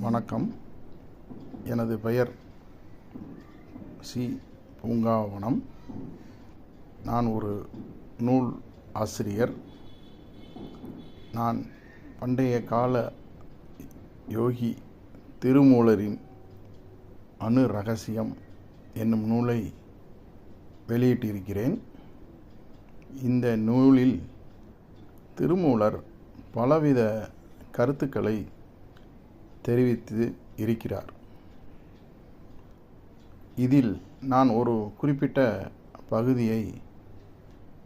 வணக்கம். எனது பெயர் சி. பூங்காவனம். நான் ஒரு நூல் ஆசிரியர். நான் பண்டைய கால யோகி திருமூலரின் அணு ரகசியம் என்னும் நூலை வெளியிட்டிருக்கிறேன். இந்த நூலில் திருமூலர் பலவித கருத்துக்களை தெரிவித்து இருக்கிறார். இதில் நான் ஒரு குறிப்பிட்ட பகுதியை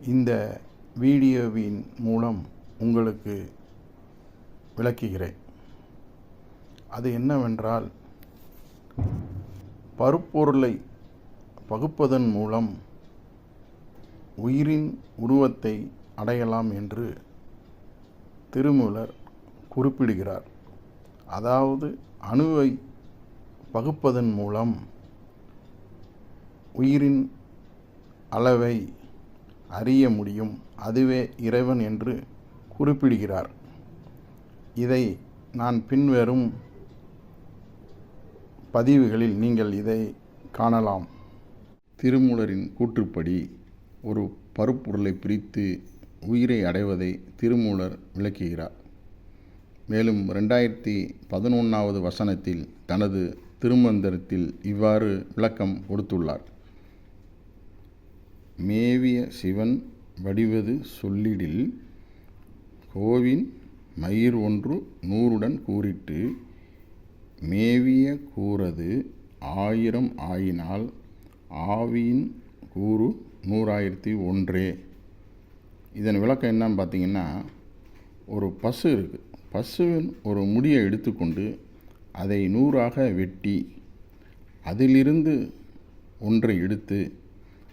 இந்த வீடியோவின் மூலம் உங்களுக்கு விளக்குகிறேன். அது என்னவென்றால் பருப்பொருளை பகுப்பதன் மூலம் உயிரின் உருவத்தை அடையலாம் என்று திருமூலர் குறிப்பிடுகிறார். அதாவது அணுவை பகுப்பதன் மூலம் உயிரின் அளவை அறிய முடியும். அதுவே இறைவன் என்று குறிப்பிடுகிறார். இதை நான் பின்வரும் பதிவுகளில் நீங்கள் இதை காணலாம். திருமூலரின் கூற்றுப்படி ஒரு பருப்பொருளை பிரித்து உயிரை அடைவதை திருமூலர் விளக்குகிறார். மேலும் ரெண்டாயிரத்தி பதினொன்றாவது வசனத்தில் தனது திருமந்திரத்தில் இவ்வாறு விளக்கம் கொடுத்துள்ளார். மேவிய சிவன் வடிவது சொல்லிடில் கோவின் மயிர் ஒன்று நூறுடன் கூறிட்டு மேவிய கூறது ஆயிரம் ஆயினால் ஆவியின் கூறு நூறாயிரத்தி ஒன்றே. இதன் விளக்கம் என்னன்னு பார்த்தீங்கன்னா ஒரு பசு இருக்குது பசுவின் ஒரு முடியை எடுத்துக்கொண்டு அதை நூறாக வெட்டி அதிலிருந்து ஒன்றை எடுத்து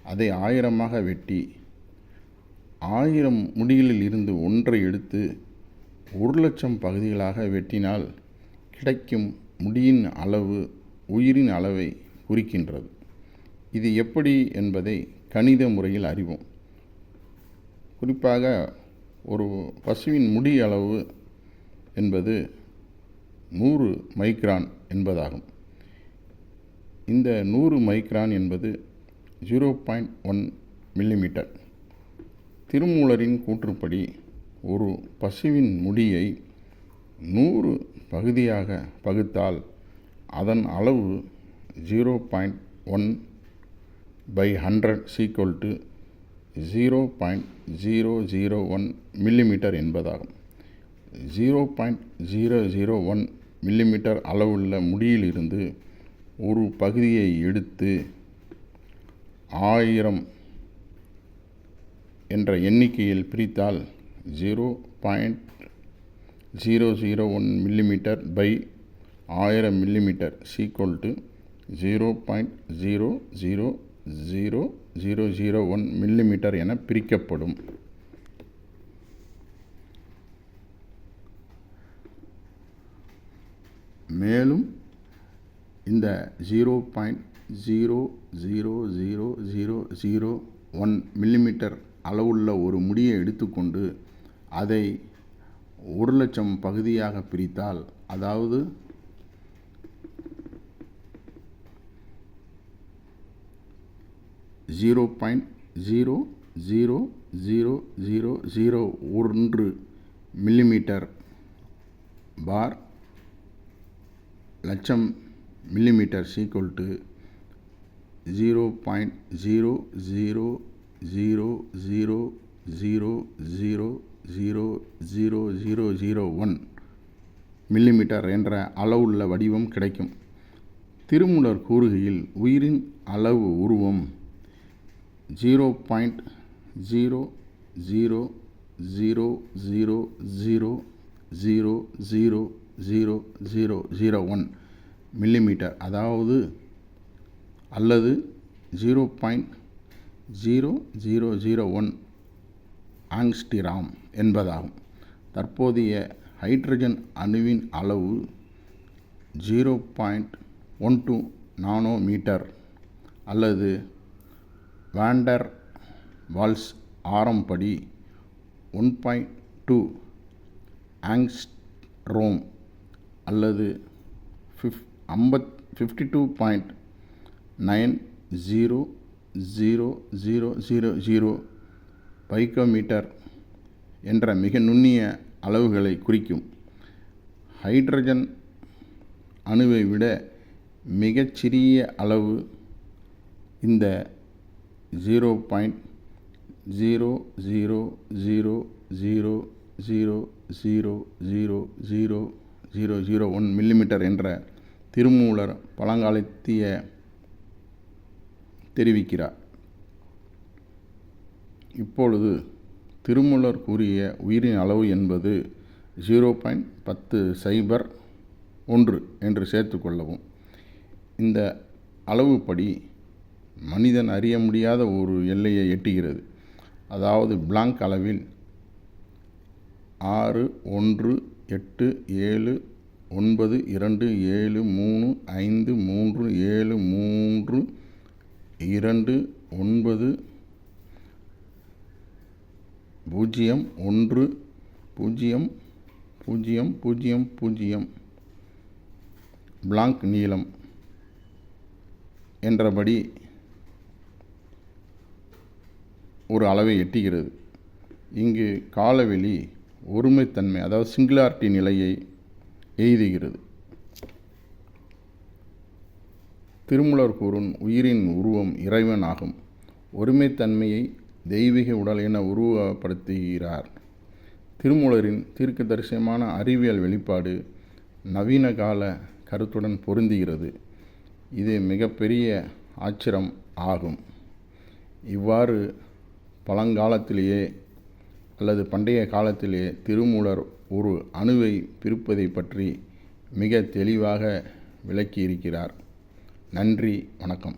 அதை ஆயிரமாக வெட்டி ஆயிரம் முடிகளில் இருந்து ஒன்றை எடுத்து ஒரு லட்சம் பகுதிகளாக வெட்டினால் கிடைக்கும் முடியின் அளவு உயிரின் அளவை குறிக்கின்றது. இது எப்படி என்பதை கணித முறையில் அறிவோம். குறிப்பாக ஒரு பசுவின் முடி அளவு என்பது நூறு மைக்ரான் என்பதாகும். இந்த நூறு மைக்ரான் என்பது ஜீரோ பாயிண்ட் ஒன் மில்லிமீட்டர். திருமூலரின் கூற்றுப்படி ஒரு பசுவின் முடியை நூறு பகுதியாக பகுத்தால் அதன் அளவு zero point one by hundred equal to zero point zero zero one millimetre என்பதாகும். Zero point zero zero one millimetre அளவுள்ள முடியிலிருந்து ஒரு பகுதியை எடுத்து ஆயிரம் என்ற எண்ணிக்கையில் பிரித்தால் zero point zero zero one millimetre by ஆயிரம் millimetre equal to zero point zero zero zero zero zero one millimetre என பிரிக்கப்படும். மேலும் இந்த zero point zero zero zero zero zero one millimetre அளவுள்ள ஒரு முடியை எடுத்துக்கொண்டு அதை ஒரு லட்சம் பகுதியாக பிரித்தால் அதாவது zero point zero zero zero zero zero ஒன்று மில்லிமீட்டர் பார் லட்சம் millimetre equal to zero point zero zero zero zero zero zero zero zero zero zero one millimetre என்ற அளவுள்ள வடிவம் கிடைக்கும் திருமூலர் கூறுகையில் உயிரின் அளவு உருவம் zero point zero zero zero zero zero zero zero zero zero zero one millimetre. அதாவது அல்லது zero point zero zero zero one angstrom என்பதாகும். தற்போதைய ஹைட்ரஜன் அணுவின் அளவு zero point one two nanometre அல்லது வேண்டர் வால்ஸ் ஆரம் படி ஒன் பாயிண்ட் டூ ஆங்ஸ்ட்ரோம் அல்லது fifth ஐம்பத் fifty two point nine zero zero zero zero zero picometre என்ற மிக நுண்ணிய அளவுகளை குறிக்கும் ஹைட்ரஜன் அணுவை விட மிகச்சிறிய அளவு இந்த zero point zero zero zero zero zero zero zero zero zero zero one millimetre என்ற திருமூலர் பழங்காலத்திய தெரிவிக்கிறார். இப்பொழுது திருமூலர் கூறிய உயிரின் அளவு என்பது ஜீரோ பாயிண்ட் பத்து சைபர் ஒன்று என்று சேர்த்துக்கொள்ளவும் இந்த அளவுப்படி மனிதன் அறிய முடியாத ஒரு எல்லையை எட்டுகிறது. அதாவது பிளாங்க் அளவில் ஆறு ஒன்று எட்டு ஏழு ஒன்பது இரண்டு ஏழு மூணு ஐந்து மூன்று ஏழு மூன்று இரண்டு ஒன்பது பூஜ்ஜியம் ஒன்று பூஜ்ஜியம் பூஜ்ஜியம் பூஜ்ஜியம் பூஜ்ஜியம் பிளாங்க் நீளம் என்றபடி ஒரு அளவை எட்டுகிறது. இங்கு காலவெளி ஒருமைத்தன்மை அதாவது சிங்குலாரிட்டி நிலையை எய்துகிறது. திருமூலர் கூறும் உயிரின் உருவம் இறைவன் ஆகும். ஒருமைத்தன்மையை தெய்வீக உடல் என உருவப்படுத்துகிறார் திருமூலரின் தீர்க்க தரிசனமான அறிவியல் வெளிப்பாடு நவீன கால கருத்துடன் பொருந்துகிறது. இது மிகப்பெரிய ஆச்சரம் ஆகும். இவ்வாறு பழங்காலத்திலேயே அல்லது பண்டைய காலத்திலே திருமூலர் ஒரு அணுவை பிரிப்பதை பற்றி மிக தெளிவாக விளக்கியிருக்கிறார். நன்றி வணக்கம்.